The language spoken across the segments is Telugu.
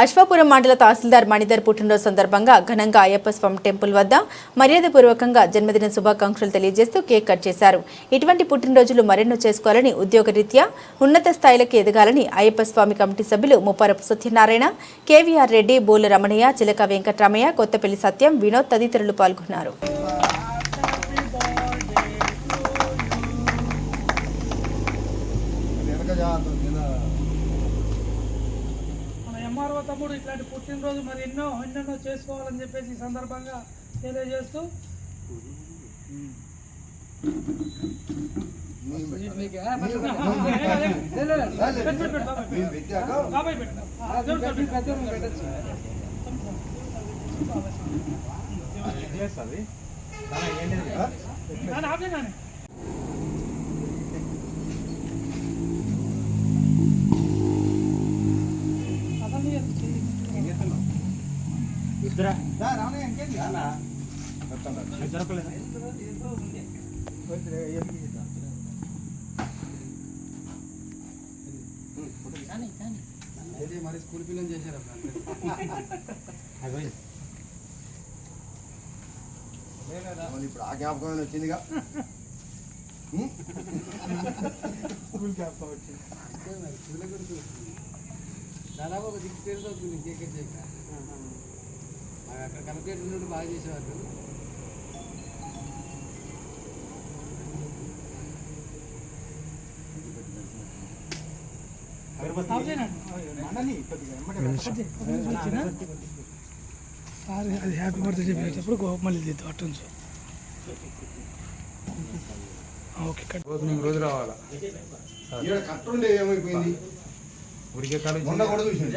అశ్వాపురం మండల తహసీల్దార్ మణిధర్ పుట్టినరోజు సందర్భంగా ఘనంగా అయ్యప్ప స్వామి టెంపుల్ వద్ద మర్యాదపూర్వకంగా జన్మదిన శుభాకాంక్షలు తెలియజేస్తూ కేక్ కట్ చేశారు. ఇటువంటి పుట్టినరోజులు మరెన్నో చేసుకోవాలని ఉద్యోగరీత్యా ఉన్నత స్థాయిలకు ఎదగాలని అయ్యప్ప స్వామి కమిటీ సభ్యులు ముప్పారపు సత్యనారాయణ కేవీఆర్ రెడ్డి బోల రమణయ్య చిలక వెంకటరామయ్య కొత్తపల్లి సత్యం వినోద్ తదితరులు పాల్గొన్నారు. Yeah, ఎంఆర్ఓ తమ్ముడు ఇట్లాంటి పుట్టినరోజు మరి ఎన్నో ఎన్నెన్నో చేసుకోవాలని చెప్పేసి ఈ సందర్భంగా తెలియజేస్తూ పెట్టు, మరి స్కూల్ పిల్లలు చేశారు ఇప్పుడు ఆ జ్ఞాపకం వచ్చిందిగా. స్కూల్ జ్ఞాపకం వచ్చింది. దాదాపు ఒక సిక్స్ ఇయర్స్ అవుతుంది కేక్ చేయక అక్కడ కలెక్టరేట్ నుండి బాగా చేసేవాళ్ళు. సార్ అది హ్యాపీ బర్త్డే చెప్పేటప్పుడు గో- మళ్ళీ తీద్దాం అటు నుంచి. ఓకే కట్ ఓపెనింగ్ రోజు రావాలా? ఈడ కట్టుండే ఏమైపోయింది? ఉడికే కాలం మొన్న కూడా చూసింది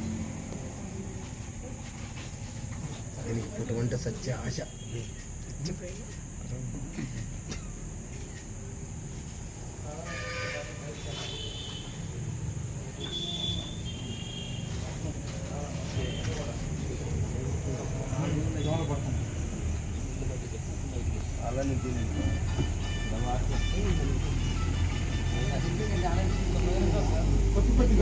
ఇటు పుట్టుకుంటే సత్య ఆశ? అలానే తిని కొద్ది